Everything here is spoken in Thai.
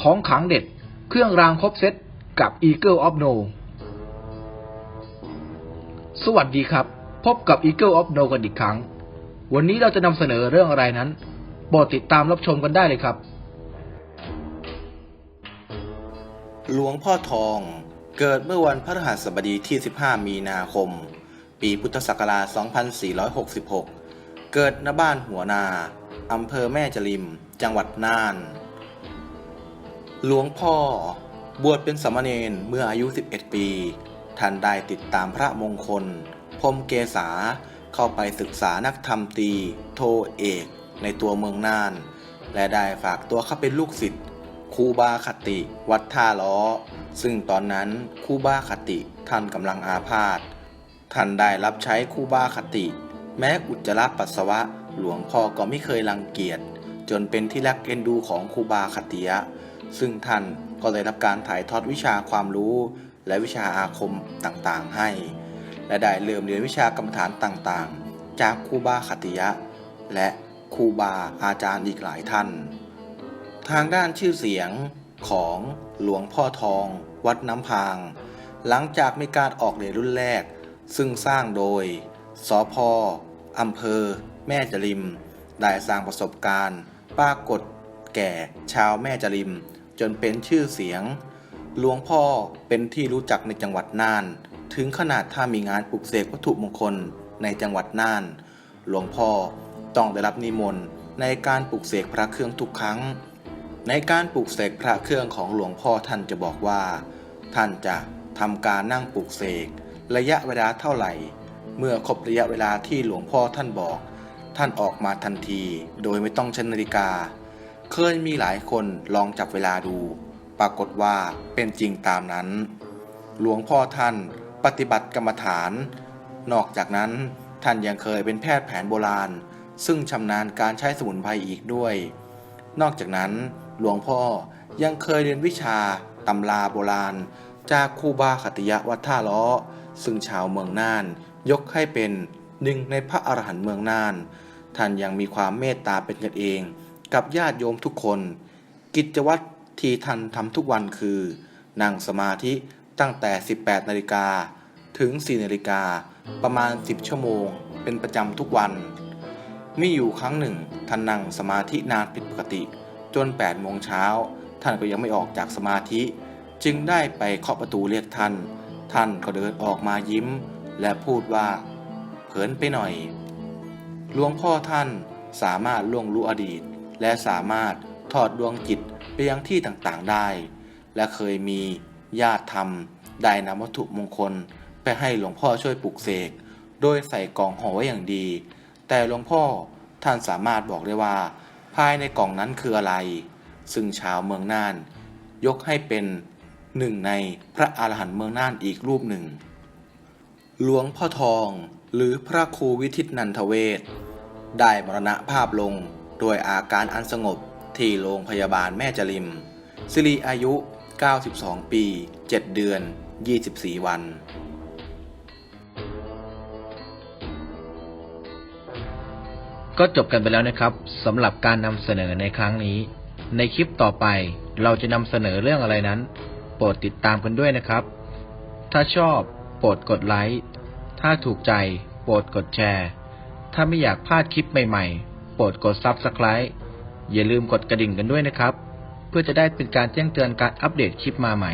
ของขังเด็ด เครื่องรางครบเซตกับ Eagle of No สวัสดีครับ พบกับ Eagle of No กันอีกครั้ง วันนี้เราจะนำเสนอเรื่องอะไรนั้นโปรดติดตามรับชมกันได้เลยครับ หลวงพ่อทองเกิดเมื่อวันพฤหัสบดีที่ 15 มีนาคม ปีพุทธศักราช 2466 เกิดณบ้านหัวนา อำเภอแม่จริม จังหวัดน่าน หลวงพ่อ บวชเป็นสามเณรเมื่ออายุ 11 ปี ท่านได้ติดตามพระมงคล พรมเกษาเข้าไปศึกษานักธรรมตี โทเอก ในตัวเมืองน่าน และได้ฝากตัวเข้าเป็นลูกศิษย์ครูบาคติ วัดท่าล้อ ซึ่งตอนนั้นครูบาคติท่านกำลังอาพาธท่านได้รับใช้ครูบาคติ แม้อุจจาระปัสสาวะ หลวงพ่อก็ไม่เคยรังเกียจจนเป็นที่รักเอ็นดูของครูบาคติยะ ซึ่งท่านก็ได้รับการถ่ายทอดวิชาความรู้ และวิชาอาคมต่างๆ ให้ และได้เริ่มเรียนวิชากรรมฐานต่างๆ จากครูบาคติยะ และครูบาอาจารย์อีกหลายท่าน ทางด้านชื่อเสียงของหลวงพ่อทอง วัดน้ำพาง หลังจากมีการออกเหรียญรุ่นแรก ซึ่งสร้างโดยสอพออำเภอ แม่จริม ได้สร้างประสบการณ์ ปรากฏแก่ชาวแม่จริม จนเป็นชื่อเสียง หลวงพ่อเป็นที่รู้จักในจังหวัดน่าน ถึงขนาดถ้ามีงานปลุกเสกวัตถุมงคลในจังหวัดน่าน หลวงพ่อต้องได้รับนิมนต์ในการปลุกเสกพระเครื่องทุกครั้ง ในการปลุกเสกพระเครื่องของหลวงพ่อท่านจะบอกว่า ท่านจะทำการนั่งปลุกเสกระยะเวลาเท่าไหร่ เมื่อครบระยะเวลาที่หลวงพ่อท่านบอก ท่านออกมาทันที โดยไม่ต้องใช้นาฬิกา เคยมีหลายคนลองจับเวลาดู ปรากฏว่าเป็นจริงตามนั้น หลวงพ่อท่านปฏิบัติกรรมฐาน นอกจากนั้นท่านยังเคยเป็นแพทย์แผนโบราณ ซึ่งชำนาญการใช้สมุนไพรอีกด้วย นอกจากนั้นหลวงพ่อยังเคยเรียนวิชาตำราโบราณ จากคูบาขติยะวัดท่าล้อ ซึ่งชาวเมืองน่าน ยกให้เป็นหนึ่งในพระอรหันต์เมืองน่าน ท่านยังมีความเมตตาเป็นกันเอง กับญาติโยมทุกคน กิจวัตรทีท่านทำทุกวันคือ นั่งสมาธิตั้งแต่ 18 นาฬิกาถึง 4 นาฬิกาประมาณ 10 ชั่วโมง เป็นประจำทุกวัน มีอยู่ครั้งหนึ่ง ท่านนั่งสมาธินานผิดปกติ จน 8 โมงเช้า ท่านก็ยังไม่ออกจากสมาธิ จึงได้ไปเคาะประตูเรียกท่าน ท่านก็เดินออกมายิ้ม และพูดว่า เผินไปหน่อยหลวงพ่อท่านสามารถล่วงรู้อดีต และสามารถถอดดวงจิตไปยังที่ต่างๆได้ และเคยมีญาติธรรมได้นำวัตถุมงคลไปให้หลวงพ่อช่วยปลุกเสก โดยใส่กล่องห่อไว้อย่างดี แต่หลวงพ่อท่านสามารถบอกได้ว่า ภายในกล่องนั้นคืออะไร ซึ่งชาวเมืองน่าน ยกให้เป็นหนึ่งในพระอาหารหันต์เมืองน่านอีกรูปหนึ่ง หลวงพ่อทองหรือพระครูวิทิตนันทเวศได้มรณภาพลง โดยอาการอันสงบที่โรงพยาบาลแม่จริม สิริอายุ 92 ปี 7 เดือน 24 วันก็จบกันไปแล้วนะครับสำหรับการนำเสนอในครั้งนี้ ในคลิปต่อไปเราจะนำเสนอเรื่องอะไรนั้น โปรดติดตามกันด้วยนะครับ ถ้าชอบโปรดกดไลค์ถ้าถูกใจโปรดกดแชร์ ถ้าไม่อยากพลาดคลิปใหม่ ๆ รดกด Subscribe อย่าลืมกดกระดิ่งกันด้วยนะครับ เพื่อจะได้เป็นการแจ้งเตือนการอัปเดตคลิปมาใหม่